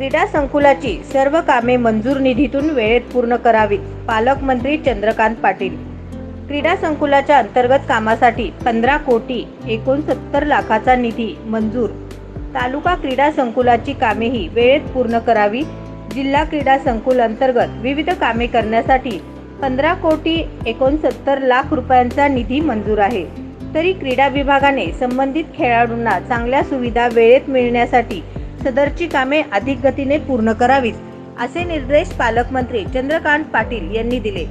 क्रीडा संकुलाची सर्व कामे मंजूर निधीतून वेळेत पूर्ण करावीत पालकमंत्री चंद्रकांत पाटील. क्रीडा संकुलाच्या अंतर्गत कामासाठी पंधरा कोटी एकोणसत्तर लाखाचा निधी मंजूर. तालुका क्रीडा संकुलाची कामेही वेळेत पूर्ण करावी जिल्हा क्रीडा संकुल अंतर्गत विविध कामे करण्यासाठी पंधरा कोटी एकोणसत्तर लाख रुपयांचा निधी मंजूर आहे. तरी क्रीडा विभागाने संबंधित खेळाडूंना चांगल्या सुविधा वेळेत मिळण्यासाठी सदरची कामे अधिक गतीने पूर्ण करावीत असे निर्देश पालकमंत्री चंद्रकांत पाटील यांनी दिले.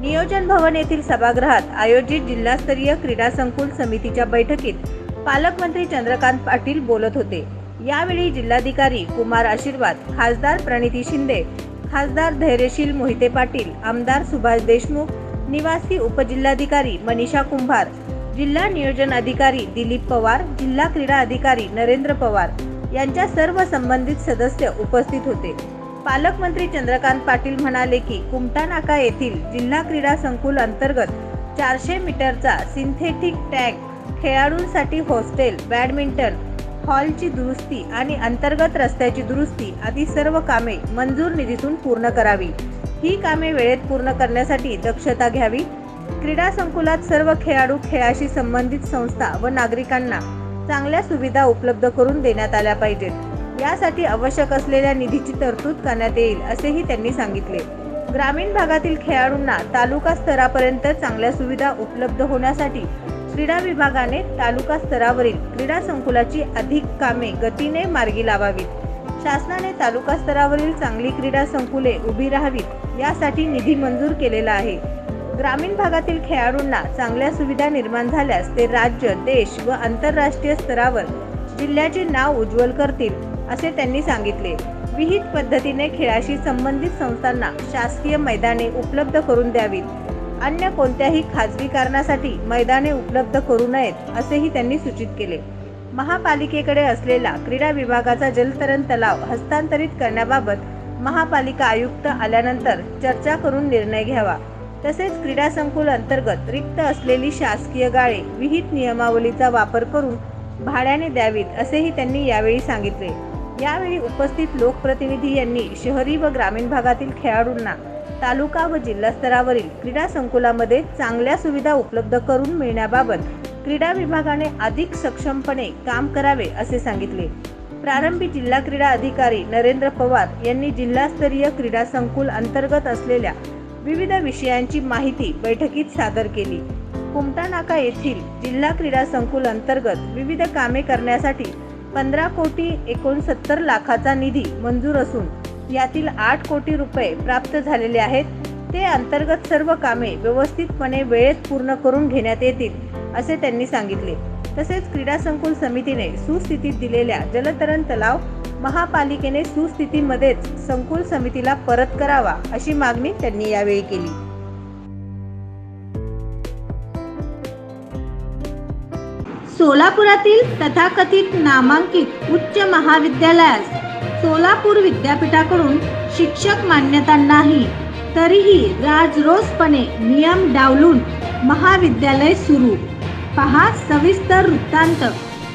नियोजन भवन येथील सभागृहात आयोजित जिल्हास्तरीय क्रीडा संकुल समितीच्या बैठकीत पालकमंत्री चंद्रकांत पाटील बोलत होते. यावेळी जिल्हाधिकारी कुमार आशीर्वाद खासदार प्रणिती शिंदे खासदार धैर्यशील मोहिते पाटील आमदार सुभाष देशमुख निवासी उपजिल्हाधिकारी मनीषा कुंभार जिल्हा नियोजन अधिकारी दिलीप पवार जिल्हा क्रीडा अधिकारी नरेंद्र पवार यांच्या सर्व संबंधित सदस्य उपस्थित होते. पालकमंत्री चंद्रकांत पाटील म्हणाले की कुमटा नाका येथील जिल्हा क्रीडा संकुल अंतर्गत चारशे मीटरचा सिंथेटिक टॅग खेळाडूंसाठी हॉस्टेल बॅडमिंटन हॉलची दुरुस्ती आणि अंतर्गत रस्त्याची दुरुस्ती आदी सर्व कामे मंजूर निधीतून पूर्ण करावी. ही कामे वेळेत पूर्ण करण्यासाठी दक्षता घ्यावी. क्रीडा संकुलात सर्व खेळाडू खेळाशी संबंधित संस्था व नागरिकांना चांगल्या सुविधा उपलब्ध करून देण्यात आल्या पाहिजेत. यासाठी आवश्यक असलेल्या निधीची तरतूद करण्यात येईल असेही त्यांनी सांगितले. ग्रामीण भागातील खेळाडूंना तालुका स्तरापर्यंत चांगल्या सुविधा उपलब्ध होण्यासाठी क्रीडा विभागाने तालुका स्तरावरील क्रीडा संकुलाची अधिक कामे गतीने मार्गी लावावीत. शासनाने तालुका स्तरावरील चांगली क्रीडा संकुले उभी राहावीत यासाठी निधी मंजूर केलेला आहे. ग्रामीण भागातील खेळाडूंना चांगल्या सुविधा निर्माण झाल्यास ते राज्य देश व आंतरराष्ट्रीय स्तरावर जिल्ह्याचे नाव उज्ज्वल करतील असे त्यांनी सांगितले. विहित पद्धतीने खेळाशी संबंधित संस्थांना शासकीय मैदाने उपलब्ध करून द्यावीत. अन्य कोणत्याही खाजगी कारणासाठी मैदाने उपलब्ध करू नयेत असेही त्यांनी सूचित केले. महापालिकेकडे असलेला क्रीडा विभागाचा जलतरण तलाव हस्तांतरित करण्याबाबत महापालिका आयुक्त आल्यानंतर चर्चा करून निर्णय घ्यावा. तसेच क्रीडा संकुल अंतर्गत रिक्त असलेली शासकीय गाळे विहित नियमावलीचा वापर करून भाड्याने द्यावीत असेही त्यांनी यावेळी सांगितले. यावेळी उपस्थित लोकप्रतिनिधी यांनी शहरी व ग्रामीण भागातील खेळाडूंना तालुका व जिल्हा स्तरावरील क्रीडा संकुलामध्ये चांगल्या सुविधा उपलब्ध करून मिळण्याबाबत क्रीडा विभागाने अधिक सक्षमपणे काम करावे असे सांगितले. प्रारंभी जिल्हा क्रीडा अधिकारी नरेंद्र पवार यांनी जिल्हास्तरीय क्रीडा संकुल अंतर्गत असलेल्या विविध विषयांची माहिती बैठकीत सादर केली. कुमटानाका येथील जिल्हा क्रीडा संकुल अंतर्गत विविध कामे करण्यासाठी पंधरा कोटी एकोणसत्तर लाखाचा निधी मंजूर असून यातील आठ कोटी रुपये प्राप्त झालेले आहेत. ते अंतर्गत सर्व कामे व्यवस्थितपणे वेळेत पूर्ण करून घेण्यात येतील असे त्यांनी सांगितले. तसेच क्रीडा संकुल समितीने सुस्थितीत दिलेल्या जलतरण तलाव महापालिकेने सुस्थितीमध्येच संकुल समितीला परत करावा अशी मागणी त्यांनी यावेळी केली. सोलापुरातील तथाकथित नामांकित उच्च महाविद्यालयास सोलापूर विद्यापीठाकडून शिक्षक मान्यता नाही तरीही राजरोसपणे नियम डावलून महाविद्यालय सुरू. पहा सविस्तर वृत्तांत.